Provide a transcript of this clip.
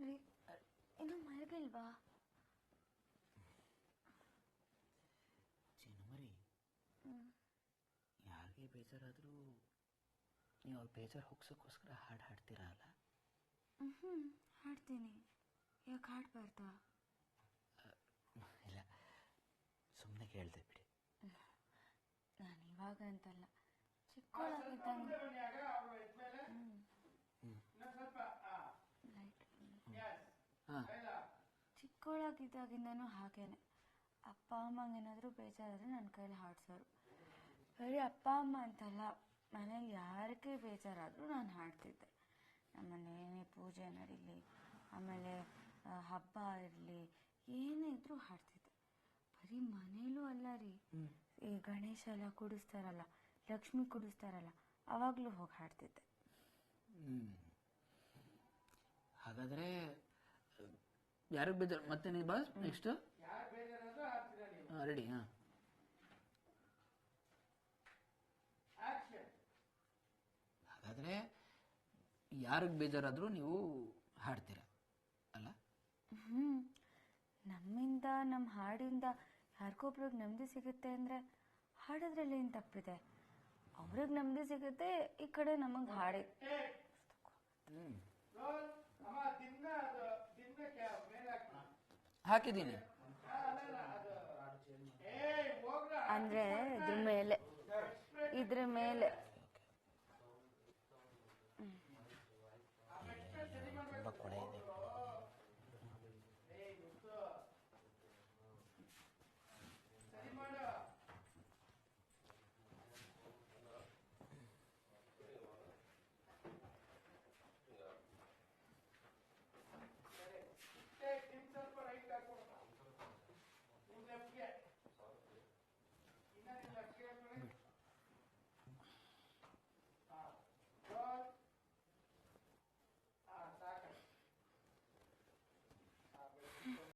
ಇನ್ನು ಮಲಗಿಲ್ವಾ ಚಿನ್ಮರಿ ಯಾರಿಗೆ ಬೇಜಾರಾದರೂ ನೀವು ಅವ್ರ ಬೇಜಾರು ಹೋಗ್ಸೋಕ್ಕೋಸ್ಕರ ಹಾಡು ಹಾಡ್ತೀರಾ ಅಲ್ಲ ಹ್ಞೂ ಹಾಡ್ತೀನಿ ಯಾಕೆ ಹಾಡ್ಬಾರ್ದಾ ಇಲ್ಲ ಸುಮ್ಮನೆ ಕೇಳಿದೆ ಬಿಡಿ ನಾನು ಇವಾಗ ಅಂತಲ್ಲ ಚಿಕ್ಕವಳಾಗಿದ್ದಂಗೆ ಲೈಟ್ ಹಾಂ ಚಿಕ್ಕವಳಾಗಿದ್ದಾಗಿಂದನೂ ಹಾಗೇನೆ. ಅಪ್ಪ ಅಮ್ಮಂಗೆ ಏನಾದರೂ ಬೇಜಾರಾದರೆ ನನ್ನ ಕೈಲಿ ಹಾಡ್ಸೋರು. ಬರೀ ಅಪ್ಪ ಅಮ್ಮ ಅಂತಲ್ಲ ಮನೇಲಿ ಯಾರಿಗೆ ಬೇಜಾರಾದರೂ ನಾನು ಹಾಡ್ತಿದ್ದೆ. ನಮ್ಮಲ್ಲಿ ಏನೇ ಪೂಜೆ ನಡೀಲಿ ಆಮೇಲೆ ಹಬ್ಬ ಇರಲಿ ಏನೇ ಇದ್ರೂ ಹಾಡ್ತಿದ್ದೆ. ಬರೀ ಮನೇಲೂ ಅಲ್ಲ ರೀ. ಈ ಗಣೇಶ ಎಲ್ಲ ಕುಡಿಸ್ತಾರಲ್ಲ ಲಕ್ಷ್ಮಿ ಕುಡಿಸ್ತಾರಲ್ಲ ಅವಾಗಲೂ ಹೋಗಿ ಹಾಡ್ತಿದ್ದೆ ಹ್ಮ್. ಹಾಗಾದ್ರೆ ಯಾರಿಗೆ ಬೇಜಾರು? ಮತ್ತೆ ನೀವು ಬಾ ನೆಕ್ಸ್ಟ್ ರೆಡಿ ಹಾಂ ಹಾಗಾದ್ರೆ ಯಾರಿಗೆ ಬೇಜಾರಾದರೂ ನೀವು ಹಾಡ್ತೀರಾ ಅಲ್ಲ? ಹ್ಞೂ ನಮ್ಮಿಂದ ನಮ್ಮ ಹಾಡಿಂದ ಯಾರಿಗೊಬ್ರಿಗೆ ನೆಮ್ಮದಿ ಸಿಗುತ್ತೆ ಅಂದರೆ ಹಾಡೋದ್ರಲ್ಲಿ ಏನು ತಪ್ಪಿದೆ? ಅವ್ರಿಗೆ ನೆಮ್ಮದಿ ಸಿಗುತ್ತೆ ಈ ಕಡೆ ನಮಗೆ ಹಾಡಿ. ಹಾಕಿದ್ದೀನಿ ಅಂದ್ರೆ ಇದ್ರ ಮೇಲೆ ಇದ್ರ ಮೇಲೆ.